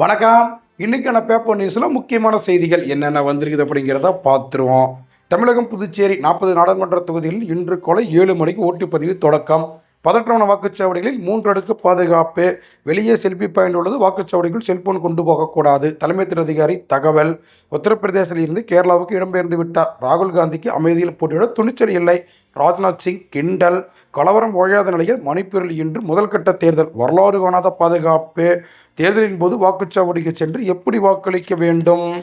வணக்கம். இன்னைக்கான பேப்பர் நியூஸில் முக்கியமான செய்திகள் என்னென்ன வந்திருக்குது அப்படிங்கிறத பார்த்துருவோம். தமிழகம் புதுச்சேரி நாற்பது நாடாளுமன்ற தொகுதியில் இன்று கொலை ஏழு மணிக்கு ஓட்டுப்பதிவு தொடக்கம். பதற்றமான வாக்குச்சாவடிகளில் மூன்று அடுக்கு பாதுகாப்பு. வெளியே செல்பி பாயிண்ட் உள்ளது வாக்குச்சாவடிக்குள் செல்போன் கொண்டு போகக்கூடாது. தலைமை தேர்தல் அதிகாரி தகவல். உத்தரப்பிரதேசத்தில் இருந்து கேரளாவுக்கு இடம்பெயர்ந்து விட்டார். ராகுல் காந்திக்கு அமைதியில் போட்டியிட துணிச்சல் இல்லை. ராஜ்நாத் சிங் கிண்டல். கலவரம் ஓழாத நிலையில் மணிப்பூரில் இன்று முதல்கட்ட தேர்தல். வரலாறு காணாத பாதுகாப்பு. தேர்தலின் போது வாக்குச்சாவடிக்கு சென்று எப்படி வாக்களிக்க வேண்டும்?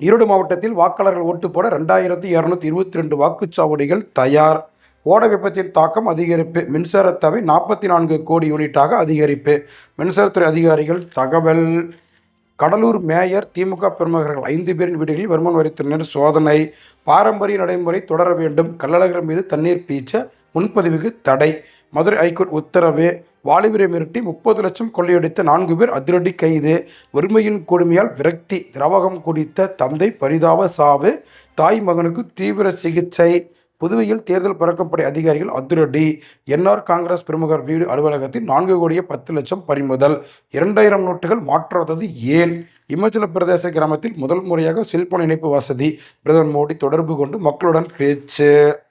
ஈரோடு மாவட்டத்தில் வாக்காளர்கள் ஓட்டு போட ரெண்டாயிரத்தி இரநூத்தி இருபத்தி ரெண்டு வாக்குச்சாவடிகள் தயார். ஓட வெப்பத்தின் தாக்கம் அதிகரிப்பு. மின்சார தேவை நாற்பத்தி நான்கு கோடி யூனிட்டாக அதிகரிப்பு. மின்சாரத்துறை அதிகாரிகள் தகவல். கடலூர் மேயர் திமுக பிரமுகர்கள் ஐந்து பேரின் வீடுகளில் வருமான வரித்துறையினர் சோதனை. பாரம்பரிய நடைமுறை தொடர வேண்டும். கள்ளழகர் மீது தண்ணீர் பீச்ச முன்பதிவுக்கு தடை. மதுரை ஐகோர்ட் உத்தரவு. வாலிபரை மிரட்டி முப்பது லட்சம் கொள்ளையடித்த நான்கு பேர் அதிரடி கைது. வறுமையின் கொடுமையால் விரக்தி. திரவகம் குடித்த தந்தை பரிதாப சாவு. தாய் மகனுக்கு தீவிர சிகிச்சை. புதுவையில் தேர்தல் பறக்கப்படை அதிகாரிகள் அதிரடி. என்ஆர் காங்கிரஸ் பிரமுகர் வீடு அலுவலகத்தில் நான்கு கோடியே பத்து லட்சம் பறிமுதல். இரண்டாயிரம் நோட்டுகள் மாற்றாதது ஏன்? இமாச்சல பிரதேச கிராமத்தில் முதல் முறையாக செல்போன் இணைப்பு வசதி. பிரதமர் மோடி தொடர்பு கொண்டு மக்களுடன் பேச்சு.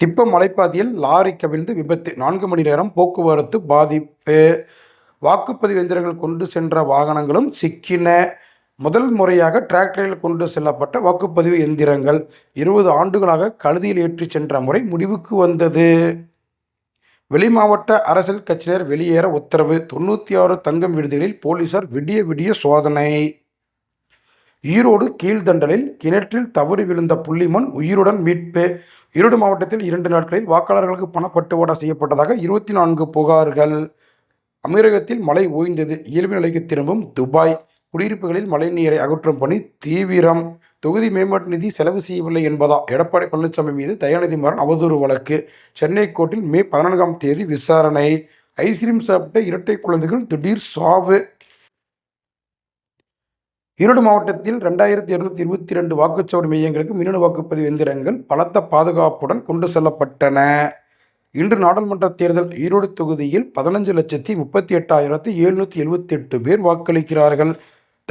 திப்ப மலைப்பாதையில் லாரி கவிழ்ந்து விபத்து. நான்கு மணி நேரம் போக்குவரத்து பாதிப்பு. வாக்குப்பதிவு எந்திரங்கள் கொண்டு சென்ற வாகனங்களும் சிக்கின. முதல் முறையாக டிராக்டரில் கொண்டு செல்லப்பட்ட வாக்குப்பதிவு எந்திரங்கள் இருபது ஆண்டுகளாக கழுதியில் ஏற்றிச் சென்ற முறை முடிவுக்கு வந்தது. வெளி மாவட்ட அரசியல் கட்சியினர் வெளியேற உத்தரவு தொண்ணூற்றி ஆறு தங்கம் விடுதிகளில் போலீசார் விடிய விடிய சோதனை. ஈரோடு கீழ்தண்டலில் கிணற்றில் தவறி விழுந்த புள்ளிமண் உயிருடன் மீட்பு. ஈரோடு மாவட்டத்தில் இரண்டு நாட்களில் வாக்காளர்களுக்கு பணப்பட்டுவாடா செய்யப்பட்டதாக இருபத்தி நான்கு புகார்கள். அமீரகத்தில் மழை ஓய்ந்தது. இயல்பு நிலைக்கு திரும்பும் துபாய். குடியிருப்புகளில் மழைநீரை அகற்றும் பணி தீவிரம். தொகுதி மேம்பாட்டு நிதி செலவு செய்யவில்லை என்பதா? எடப்பாடி பழனிசாமி மீது தயாநிதி மாறன் அவதூறு வழக்கு. சென்னை கோர்ட்டில் மே பதினான்காம் தேதி விசாரணை. ஐஸ்கிரீம் சாப்பிட்ட இரட்டை குழந்தைகள் திடீர் சாவு. ஈரோடு மாவட்டத்தில் ரெண்டாயிரத்தி இருநூத்தி இருபத்தி ரெண்டு வாக்குச்சாவடி மையங்களுக்கு மின்னணு வாக்குப்பதிவு எந்திரங்கள் பலத்த பாதுகாப்புடன் கொண்டு செல்லப்பட்டன. இன்று நாடாளுமன்ற தேர்தல் ஈரோடு தொகுதியில் பதினஞ்சு லட்சத்தி முப்பத்தி எட்டாயிரத்தி எழுநூற்றி எழுபத்தி எட்டு பேர் வாக்களிக்கிறார்கள்.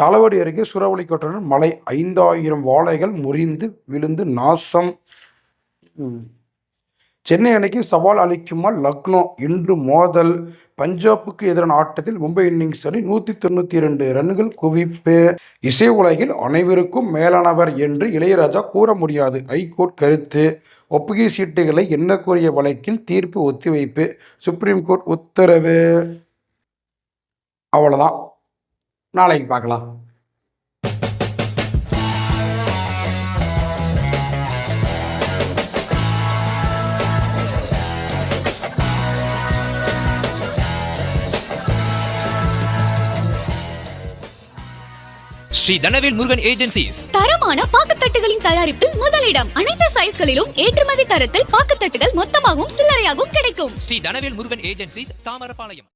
தளவடி அருகே சூறாவளி மலை ஐந்தாயிரம் வாழைகள் முறிந்து விழுந்து நாசம். சென்னை அணிக்கு சவால் அளிக்குமா லக்னோ இன்று மோதல். பஞ்சாபுக்கு எதிரான ஆட்டத்தில் மும்பை இன்னிங்ஸ் அணி நூற்றி தொண்ணூற்றி இரண்டு ரன்கள் குவிப்பு. இசை உலகில் அனைவருக்கும் மேலானவர் என்று இளையராஜா கூற முடியாது. ஹைகோர்ட் கருத்து. ஒப்புகை சீட்டுகளை என்ன கூறிய வழக்கில் தீர்ப்பு ஒத்திவைப்பு. சுப்ரீம் கோர்ட் உத்தரவு. அவ்வளோதான் நாளைக்கு பார்க்கலாம். ஸ்ரீ தனவேல் முருகன் ஏஜென்சிஸ். தரமான பாக்குத்தட்டுகளின் தயாரிப்பில் முதலிடம். அனைத்து சைஸ்களிலும் ஏற்றுமதி தரத்தில் பாக்குத்தட்டுகள் மொத்தமாகவும் சில்லறையாகவும் கிடைக்கும். ஸ்ரீ தனவேல் முருகன் ஏஜென்சிஸ் தாமரபாளையம்.